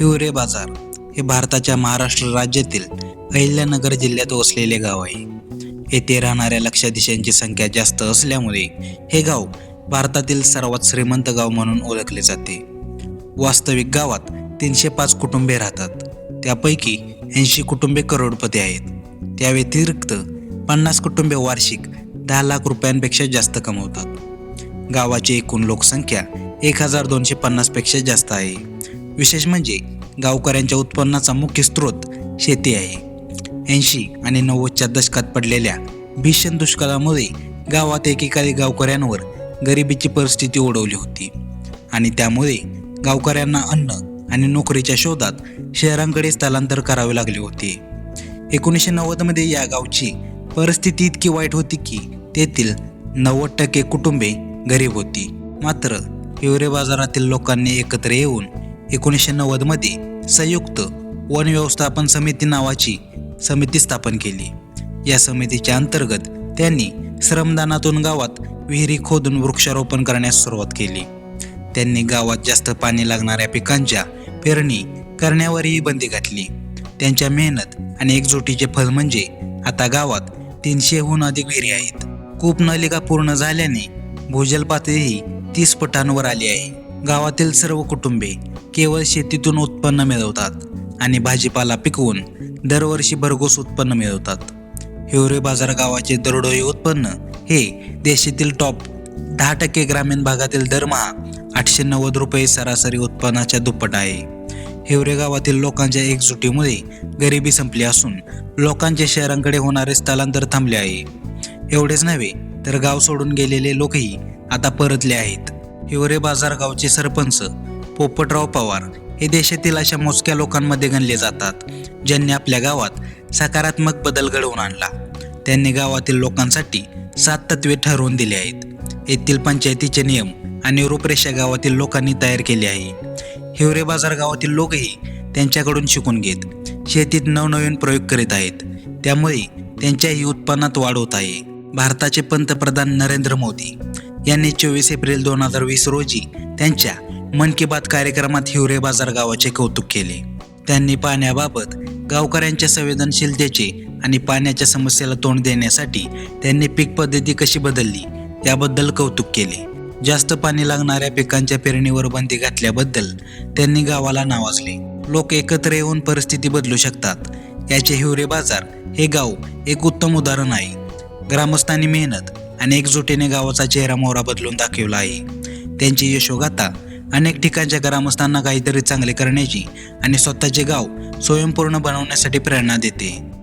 हिवरे बाजार हे भारताच्या महाराष्ट्र राज्यातील अहिल्यानगर जिल्ह्यात वसलेले गाव आहे. येथे राहणाऱ्या लक्षाधीशांची संख्या जास्त असल्यामुळे हे गाव भारतातील सर्वात श्रीमंत गाव म्हणून ओळखले जाते. वास्तविक गावात तीनशे पाच कुटुंबे राहतात. त्यापैकी ऐंशी कुटुंबे करोडपती आहेत. त्या व्यतिरिक्त पन्नास कुटुंबे वार्षिक दहा लाख रुपयांपेक्षा जास्त कमवतात. गावाची एकूण लोकसंख्या एक हजार दोनशे पन्नासपेक्षा जास्त आहे. विशेष म्हणजे गावकऱ्यांच्या उत्पन्नाचा मुख्य स्रोत शेती आहे. ऐंशी आणि नव्वदच्या दशकात पडलेल्या भीषण दुष्काळामुळे गावात एकेकाळी गावकऱ्यांवर गरिबीची परिस्थिती ओढवली होती. आणि त्यामुळे गावकऱ्यांना अन्न आणि नोकरीच्या शोधात शहरांकडे स्थलांतर करावे लागले होते. एकोणीसशे नव्वदमध्ये या गावची परिस्थिती इतकी वाईट होती की तेथील नव्वद टक्के कुटुंबे गरीब होती. मात्र हिवरे बाजारातील लोकांनी एकत्र येऊन एकोणीसशे नव्वदमध्ये संयुक्त वन व्यवस्थापन समिती नावाची समिती स्थापन केली. या समितीच्या अंतर्गत त्यांनी श्रमदानातून गावात विहिरी खोदून वृक्षारोपण करण्यास सुरुवात केली. त्यांनी गावात जास्त पाणी लागणाऱ्या पिकांच्या पेरणी करण्यावरही बंदी घातली. त्यांच्या मेहनत आणि एकजुटीचे फल म्हणजे आता गावात तीनशेहून अधिक विहिरी आहेत. कूप नलिका पूर्ण झाल्याने भूजल पातळीही तीस पटांवर आली आहे. गावातील सर्व कुटुंबे केवळ शेतीतून उत्पन्न मिळवतात आणि भाजीपाला पिकवून दरवर्षी भरघोस उत्पन्न मिळवतात. हिवरे बाजार गावाचे दरडोई उत्पन्न हे देशातील टॉप दहा टक्के ग्रामीण भागातील दरमहा आठशे नव्वद रुपये सरासरी उत्पन्नाच्या दुप्पट आहे. हिवरे गावातील लोकांच्या एकजुटीमुळे गरिबी संपली असून लोकांचे शहरांकडे होणारे स्थलांतर थांबले आहे. एवढेच नव्हे तर गाव सोडून गेलेले लोकही आता परतले आहेत. हिवरे बाजार गावचे सरपंच पोपटराव पवार हे देशातील अशा मोजक्या लोकांमध्ये गणले जातात ज्यांनी आपल्या गावात सकारात्मक बदल घडवून आणला. त्यांनी गावातील लोकांसाठी सात तत्वे ठरवून दिली आहेत. येथील पंचायतीचे नियम आणि रूपरेषा गावातील लोकांनी तयार केली आहे. हिवरे बाजार गावातील लोकही त्यांच्याकडून शिकून घेत शेतीत नवनवीन प्रयोग करीत आहेत. त्यामुळे त्यांच्याही उत्पन्नात वाढ होत आहे. भारताचे पंतप्रधान नरेंद्र मोदी यांनी चोवीस एप्रिल दोन हजार वीस रोजी त्यांच्या मन की बात कार्यक्रमात हिवरे बाजार गावाचे कौतुक केले. त्यांनी पाण्याबाबत गावकऱ्यांच्या संवेदनशीलतेचे आणि पाण्याच्या समस्येला तोंड देण्यासाठी त्यांनी पीक पद्धती कशी बदलली त्याबद्दल कौतुक केले. जास्त पाणी लागणाऱ्या पिकांच्या पेरणीवर बंदी घातल्याबद्दल त्यांनी गावाला नावाजले लोक एकत्र येऊन परिस्थिती बदलू शकतात. याचे हिवरे बाजार हे गाव एक उत्तम उदाहरण आहे. ग्रामस्थांनी मेहनत आणि एकजुटीने गावाचा चेहरा मोहरा बदलून दाखवला आहे. त्यांची यशोगाथा अनेक ठिकाणच्या ग्रामस्थांना काहीतरी चांगले करण्याची आणि स्वतःचे गाव स्वयंपूर्ण बनवण्यासाठी प्रेरणा देते.